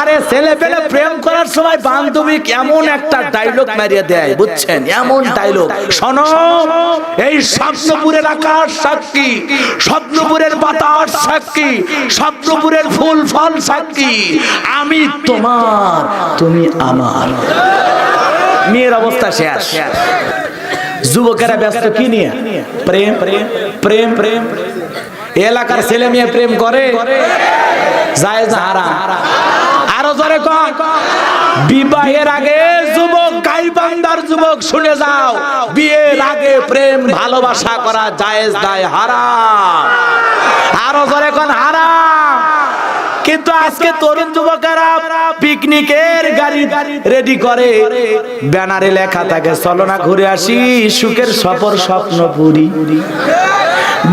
আরে ছেলে পেলে প্রেম করার সময় বান্ধবী এমন একটা ডায়লগ মারিয়ে দেয় বুঝছেন? এমন ডায়লগ শোনো এই স্বপ্নপুরের আকাশ সাক্ষী। স্বপ্নপুরের বাতাস সাক্ষী। স্বপ্নপুরের ফুল ফল সাক্ষী। আমি তোমার তুমি আমার। মেয়ের অবস্থা শেষ। যুবকেরা ব্যস্ত কি নিয়ে? প্রেম প্রেম প্রেম প্রেম এলাকার ছেলে মেয়ে প্রেম করে? যায় না হারাম? আরও জোরে কন বিবাহের আগে যুবক গাইবান্দার যুবক, শুনে যাও। বিয়ের আগে প্রেম, ভালোবাসা করা জায়েজ দায়, হারাম। আরও জোরে কন, হারাম। কিন্তু আজকে তরুণ যুবকেরা পিকনিকের গাড়ি রেডি করে। ব্যানারে লেখা থাকে চলো না ঘুরে আসি সুখের সফর স্বপ্ন পুরি।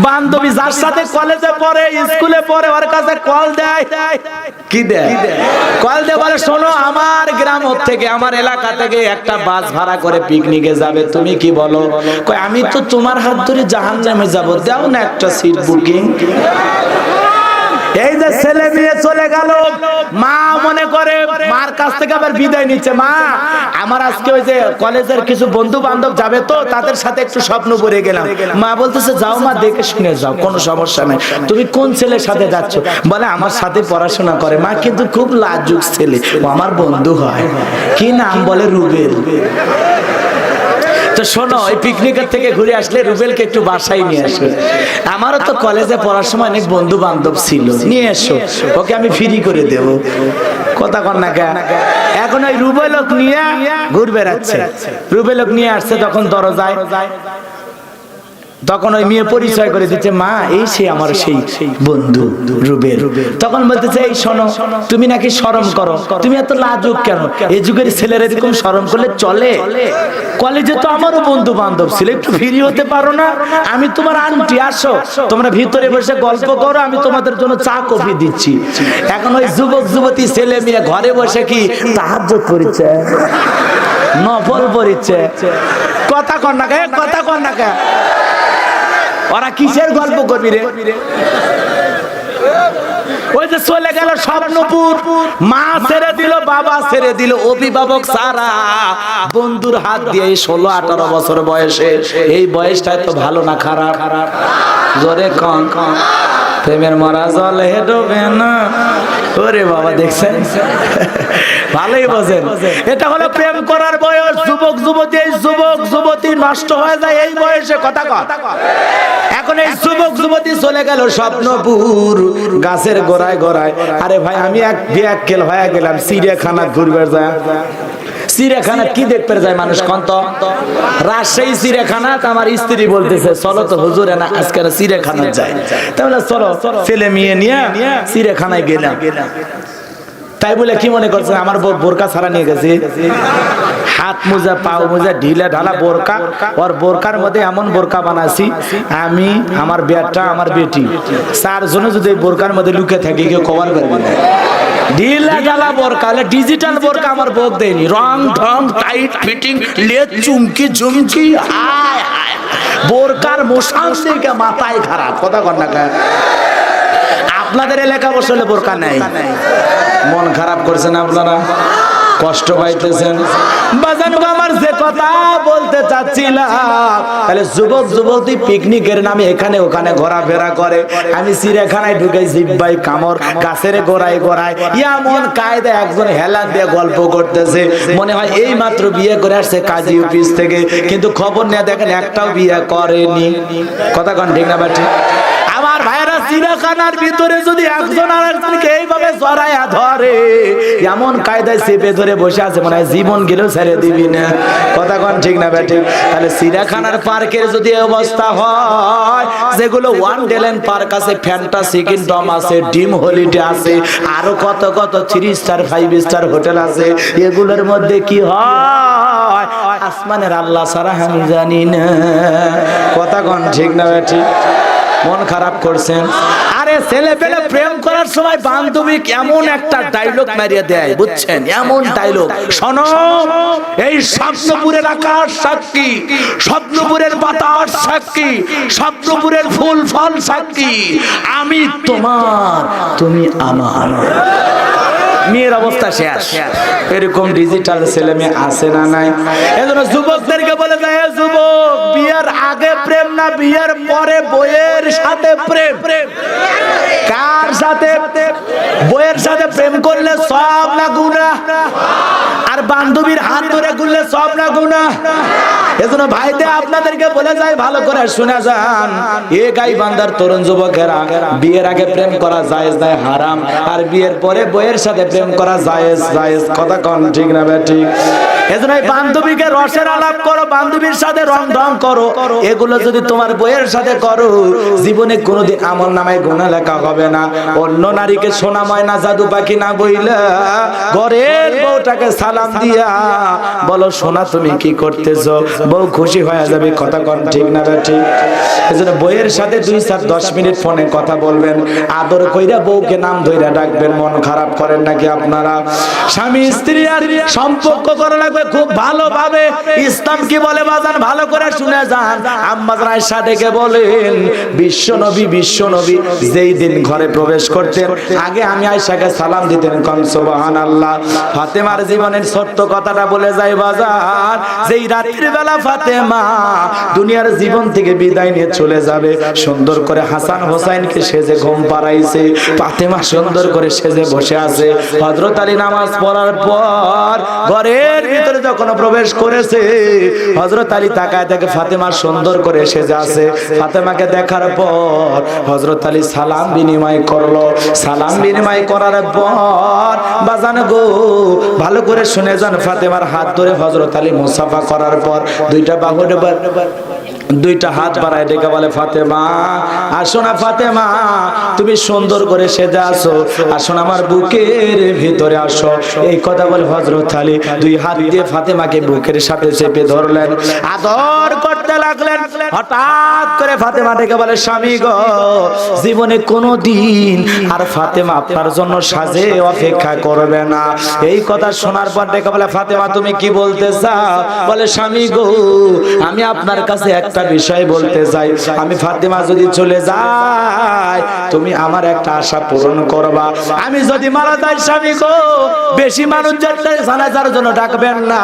বান্ধবী যার সাথে কলেজে পড়ে স্কুলে পড়ে ওর কাছে কল দেয়। কি দেয়? কল দেয়? বলে শোনো আমার গ্রাম থেকে আমার এলাকা থেকে একটা বাস ভাড়া করে পিকনিকে যাবে তুমি কি বলো? কই আমি তো তোমার হাত ধরে জাহান নামে যাব দাও না একটা সিট বুকিং এই যে ছেলে মেয়ে চলে গেল, মা মনে করে, মার কাছ থেকে আবার বিদায় নিচ্ছে। মা, আমার আজকে ওই যে কলেজের কিছু বন্ধু বান্ধব যাবে তো, তাদের সাথে একটু স্বপ্ন পড়ে গেলাম। মা বলতেছে, যাও মা, দেখে শুনে যাও, কোনো সমস্যা নাই। তুমি কোন ছেলের সাথে যাচ্ছ? বলে, আমার সাথে পড়াশোনা করে। মা কিন্তু খুব লাজুক ছেলে। আমার বন্ধু হয়। কি নাম বলে? রুবেল। তো শোনো এই পিকনিকের থেকে ঘুরে আসলে রুবেলকে একটু বাসায় নিয়ে আসো আমারও তো কলেজে পড়ার সময় অনেক বন্ধু বান্ধব ছিল। নিয়ে এসো, ওকে আমি ফ্রি করে দেব। কথা কর না কেন? এখন ওই রুবেলক নিয়ে ঘুর বেড়াচ্ছে রুবেলক নিয়ে আসছে, তখন দরজায়। তখন ওই মেয়ে পরিচয় করে দিচ্ছে, মা, এই সে আমার সেই বন্ধু রুবেল। তখন বলতেছে, এই শোনো, তুমি নাকি শরম করো। তুমি এত লাজুক কেন? এই যুগের ছেলেরা এরকম শরম করলে চলে? কলেজে তো আমারও বন্ধু বান্ধব ছিল, একটু ফ্রি হতে পারো না। আমি তোমার আন্টি, আসো। তোমরা ভিতরে বসে গল্প করো, আমি তোমাদের জন্য চা, কফি দিচ্ছি। এখন ওই যুবক, যুবতী ছেলে মেয়ে ঘরে বসে কি সাহায্য করেছে নফল পড়িচ্ছে কথা কর না কে, কথা কর না কে। ওরা কিসের গল্প করবি রে? ওই যে চলে গেল স্বপ্নপুর। মা ছেড়ে দিল, বাবা ছেড়ে দিল, অভিভাবক সারা। বন্ধুর হাত দিয়ে ষোলো, আঠারো বছর বয়সে এই বয়সটাই তো ভালো না খারাপ? জোরে কন। প্রেমের মরা জলে ডোবে না। ওরে বাবা, দেখছেন? ভালোই বোঝেন। এটা হলো প্রেম করার বয়স। যুবক যুবতী এই যুবক যুবতী নষ্ট হয়ে যায় এই বয়সে কথা কর এখন এই যুবক যুবতী চলে গেল স্বপ্নপুর গাছের গোড়ায় গোড়ায়। আরে ভাই আমি এক বিয়াক্কেল হয়ে গেলাম চিড়িয়াখানা ঘুরবে যায়। চিড়িয়াখানা কি দেখতে যায় মানুষ কন্ত? রাজশাহী চিড়িয়াখানা আমার স্ত্রী বলতেছে চলো তো হুজুরে না আজকে চিড়িয়াখানা যায়। তাহলে চলো ছেলে মেয়ে নিয়ে চিড়িয়াখানায় গেলাম। তাই বলে কি মনে করছে আমার বোরকা ছাড়া নিয়ে গেছে। হাত মোজা, পাও মোজা, ঢিলা ঢালা বোরকা। ওর বোরকার মধ্যে এমন বোরকা বানাছি আমি, আমার বেটা আমার বেটি চারজনে যদি বোরকার মধ্যে লুকে থাকি, কেউ কভার করবে না। ঢিলা ঢালা বোরকা ডিজিটাল বোরকা আমার বোক দেয়নি। রং ঢং টাইট ফিটিং লেজ চুমকি, ঝুমকি, আয় আয় বোরকার থেকে মাথায় খারাপ। কথা কর না? আপনাদের এলাকা বসলে বোরকা নেই। মন খারাপ করছেন আপনারা? কষ্ট পাইতেছেন। আমার যে কথা বলতে চাচ্ছিলাম তাহলে যুবক যুবতী পিকনিকের নামে এখানে ওখানে ঘোরাফেরা করে। আমি চিড়িয়াখানায় ঢুকে জিব্বাই কামর গাছের গোড়ায় গোড়ায় এমন কায়দা একজন দিয়ে গল্প করতেছে। মনে হয় এই মাত্র বিয়ে করে আসছে কাজী অফিস থেকে। কিন্তু খবর নিয়ে দেখেন একটাও বিয়ে করেনি। কথা কন ঠিক না বাটি আমার ভাইরা চিড়িয়াখানার ভিতরে যদি একজন আর একজনকে এইভাবে জড়াইয়া ধরে, এমন কায়দায় চেপে ধরে বসে আছে মানে জীবন গেলেও ছেড়ে দিবি না। কথা কন ঠিক না ব্যাঠিক তাহলে চিড়িয়াখানার পার্কের যদি অবস্থা হয়, যেগুলো ওয়ান ডেলেন পার্ক আছে, ফ্যান্টাসি কিংডম আছে ডিম হলিডে আছে, আরও কত কত three star, five star hotel আছে, এগুলোর মধ্যে কি হয়? আসমানের আল্লাহ সারা আমি জানি না। কথা কন ঠিক না ব্যাঠিক মন খারাপ করছেন। আরে ছেলে পেলে প্রেম করার সময় বান্ধবী এমন একটা ডায়লগ মারিয়ে দেয়, বুঝছেন? এমন ডায়লগ শোনো, এই স্বপ্নপুরের আকাশ সাক্ষী, স্বপ্নপুরের বাতাস সাক্ষী, স্বপ্নপুরের ফুল ফল সাক্ষী। আমি তোমার, তুমি আমার। মেয়ের অবস্থা শেষ। এরকম ডিজিটাল ছেলে মেয়ে আছে না নাই? এজন্য যুবকদেরকে বলে যায় যুবক, বিয়ের আগে প্রেম না, বিয়ের পরে বইয়ের সাথে প্রেম? প্রেম কার সাথে? বইয়ের সাথে প্রেম করলে সব না গুণা আর বান্ধবীর হাত ধরে ঘুরলে সব না গুণা এজন্য ভাইতে আপনাদেরকে বলে যায়, ভালো করে শুনে যান। এ গাই বান্দার তরুণ যুবকেরা, বিয়ের আগে প্রেম করা জায়েজ নাই হারাম। আর বিয়ের পরে বইয়ের সাথে প্রেম করা জায়েজ জায়েজ। কথা কন, ঠিক না ঠিক? এজন্য বান্ধবীকে রসের আলাপ করো, বান্ধবীর সাথে রং ঢং করো। এগুলো যদি তোমার বইয়ের সাথে করো, জীবনে কোনোদিন আমল নামায় গুণা লেখা হবে না। অন্য নারীকে সোনা ময়না, জাদু পাখি না বইলা ঘরের বউটাকে সালাম দিয়া বলো, সোনা, তুমি কি করতেছো? বউ খুশি হয়ে যাবে, কথা কন ঠিক না ঠিক? এজন্য বইয়ের সাথে দুই চার দশ মিনিট ফোনে কথা বলবেন। আদর কইরা বউকে নাম ধইরা ডাকবেন, মন খারাপ করেন নাকি আপনারা? স্বামী স্ত্রী আর সম্পর্ক করা লাগবে খুব ভালোভাবে। ইসলাম কি বলে বাজান? ভালো করে শুনে যান। আম্মা আয়েশা ডেকে বলেন, বিশ্ব নবী বিশ্ব নবী, যেই দিন ঘরে প্রবেশ করতেন, আগে আমি আয়েশাকে সালাম দিতেন, কন সুবহানাল্লাহ। ফাতেমার জীবনের সত্য কথাটা বলে যায় বাজার যেই রাত্রির বেলা ফাতেমা দুনিয়ার জীবন থেকে বিদায় নিয়ে চলে যাবে। সুন্দর করে হাসান হোসাইনকে সেজে ঘুম পাড়াইছে। ফাতেমা সুন্দর করে সেজে বসে আছে। হযরত আলী নামাজ পড়ার পর ঘরের ভিতরে যখন প্রবেশ করেছে, হযরত আলী তাকায় দেখে ফাতেমা সুন্দর করে সেজে আছে। ফাতেমাকে দেখার পর হযরত আলী সালাম বিনিময় করল। সালাম বিনিময় করার পর, বাজান গো, ভালো করে শুনে যান ফাতেমার হাত ধরে হযরত আলী মুসাফা করার পর। দুইটা বাহু দুইটা হাত বাড়ায় ডেকে বলে, ফাতেমা, আসো না ফাতেমা, তুমি সুন্দর করে সেজে আসো আসো না আমার বুকের ভিতরে আসো। এই কথা বলে হজরত আলী দুই হাত দিয়ে ফাতেমাকে বুকের সাথে চেপে ধরলেন। আদর করতে লাগলেন। হঠাৎ করে ফাতেমা ডেকে বলে, স্বামী গো, জীবনে কোনো দিন আর ফাতেমা আপনার জন্য সাজে অপেক্ষা করবে না। এই কথা শোনার পর ডেকে বলে, ফাতেমা, তুমি কি বলতে চাও? বলে, স্বামী গো, আমি আপনার কাছে একটা বিষয় বলতে চাই। আমি ফাতেমা যদি চলে যাই তুমি আমার একটা আশা পূরণ করবা। আমি যদি মারা যাই স্বামী গো, বেশি মানুষ জানাজার জন্য ডাকবেন না।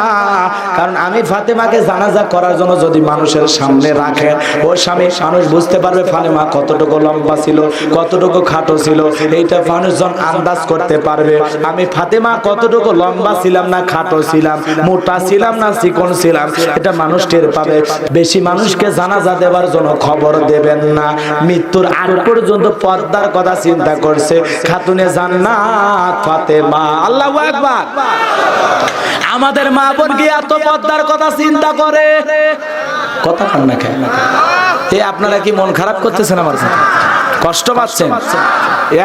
কারণ আমি ফাতেমাকে জানাজা করার জন্য যদি মানুষের সামনে রাখেন ও স্বামী, মানুষ বুঝতে পারবে ফাতেমা কতটুকু লম্বা ছিল, কতটুকু খাটো ছিল। এইটা মানুষজন আন্দাজ করতে পারবে। আমি ফাতেমা কতটুকু লম্বা ছিলাম না খাটো ছিলাম, মোটা ছিলাম না চিকন ছিলাম, এটা মানুষ টের পাবে। বেশি মানুষকে জানাজা দেওয়ার জন্য খবর দেবেন না। মৃত্যুর আগ পর্যন্ত পর্দার কথা চিন্তা করছে। খাতুনে জান্নাত, ফাতেমা, আল্লাহু আকবার। আমাদের মা বোন কি এত পর্দার কথা চিন্তা করে? কথা কান না কেন? এ আপনারা কি মন খারাপ করতেছেন আমার সাথে কষ্ট পাচ্ছেন?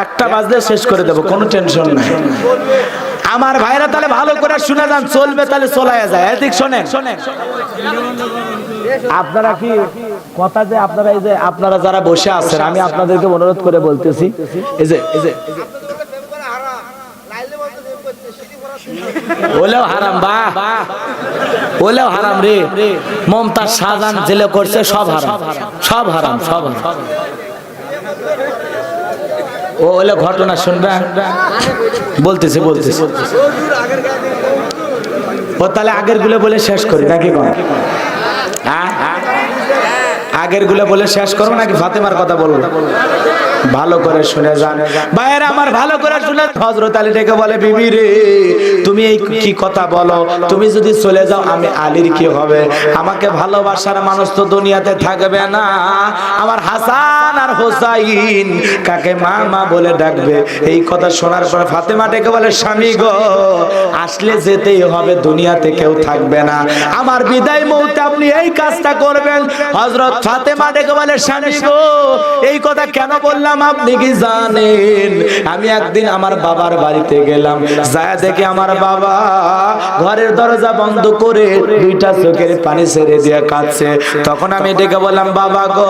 একটা বাজলে শেষ করে দেবো, কোনো টেনশন নাই। আমার ভাইরা তাহলে ভালো করে শুনে যান, চলবে তাহলে চলায় যায়। এদিক শোনেন। আপনারা কি কথা যে আপনারা এই যে আপনারা যারা বসে আছেন, আমি আপনাদেরকে অনুরোধ করে বলতেছি, এই যে এই যে। ওলেও হারাম, বা। ওলেও হারাম রে। মমতাজ শাহজাহান জেলে করছে, সব হারাম। সব হারাম সব হারাম। ও হলো ঘটনা শুনবে? বলতেছে বলতেছে। ও তাহলে আগেরগুলো বলে শেষ করি, নাকি কোন? আগেরগুলো বলে শেষ করব নাকি ফাতেমার কথা বলব? ভালো করে শুনে যান। বাইরে আমার ভালো করে শুনে হজরত আলী ডেকে বলে, বিবি রে, তুমি এই কি কথা বলো? তুমি যদি চলে যাও, আমি আলীর কি হবে? আমাকে ভালোবাসার মানুষ তো দুনিয়াতে থাকবে না। আমার হাসান আর হোসাইন কাকে মা মা বলে ডাকবে? এই কথা শোনার পর ফাতেমা ডেকে বলে, স্বামী গো, আসলে যেতেই হবে, দুনিয়াতে কেউ থাকবে না। আমার বিদায় মুহূর্তে আপনি এই কাজটা করবেন। হজরত ফাতেমা ডেকে বলে, স্বামী গো, এই কথা কেন বললাম আপনি কি জানেন? আমি একদিন আমার বাবার বাড়িতে গেলাম। যায় দেখে আমার বাবা ঘরের দরজা বন্ধ করে দুইটা চোখের পানি ছেড়ে দিয়ে কাঁদছে। তখন আমি ডেকে বললাম, বাবা গো,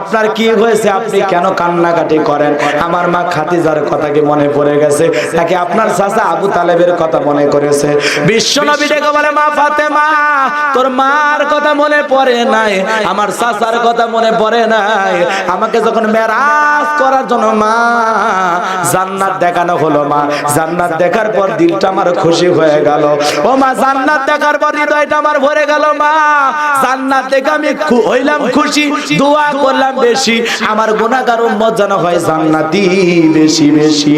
আপনার কি হয়েছে? আপনি কেন কান্নাকাটি করেন? আমার মা খাতিজার কথা কি মনে পড়ে গেছে? নাকি আপনার চাচা আবু তালেবের কথা মনে করেছে? বিশ্ব নবী ডেকে বলে, মা ফাতেমা, তোর মার কথা মনে পড়ে নাই। আমার চাচার কথা মনে পড়ে নাই। আমাকে যখন মেরাজ করার জন্য মা, জান্নাত দেখানো হলো মা। জান্নাত দেখার পর দিলটা আমার খুশি হয়ে গেল। ও মা, জান্নাত দেখার পর হৃদয়টা আমার ভরে গেল মা। জান্নাত দেখে আমি হইলাম খুশি, দোয়া করলাম বেশি। আমার গুণাগার উম্মত যেন হয় জান্নাতি বেশি বেশি।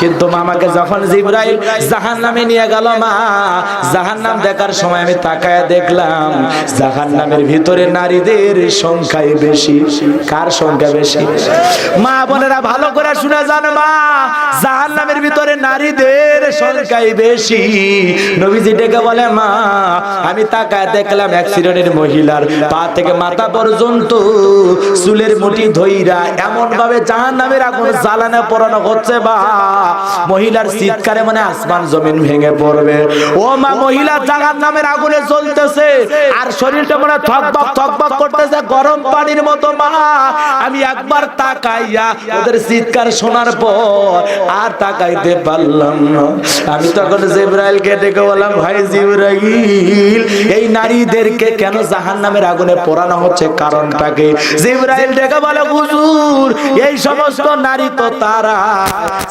কিন্তু মামাকে যখন জিব্রাইল জাহান নামে নিয়ে গেল মা জাহান নাম দেখার সময় আমি তাকায় দেখলাম জাহান নামের ভিতরে নারীদের সংখ্যাই বেশি। কার সংখ্যা বেশি। মা বোনেরা ভালো করে শুনে যান মা। জাহান নামের ভিতরে নারীদের সংখ্যাই বেশি। নবীজি ডেকে বলে, মা, আমি তাকায় দেখলাম শ্রেণির মহিলার পা থেকে মাথা পর্যন্ত চুলের মুঠি ধইরা এমন ভাবে জাহান নামের আগুন জ্বালানো পড়ানো হচ্ছে, বা মহিলার চিৎকারে মানে আসমান জমিন ভেঙে পড়বে। ও মা, মহিলা জাহান নামের আগুনে জ্বলতেছে আর শরীরটা মনে থকবক থকবক করতেছে, গরম পানির মতো, মা। আমি একবার তাকাইয়া ওদের চিৎকার শোনার পর আর তাকাইতে পারলাম না। আমি তখন জিব্রাইলকে ডেকে বললাম, ভাই জিব্রাইল, এই নারীদেরকে কেন জাহান্নামের আগুনে পোড়ানো হচ্ছে? কারণটাকে জিব্রাইল ডেকে বলে, হুজুর, এই সমস্ত নারী তো তারা,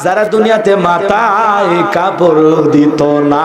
যারা দুনিয়াতে মাথায় কাপড় দিত না।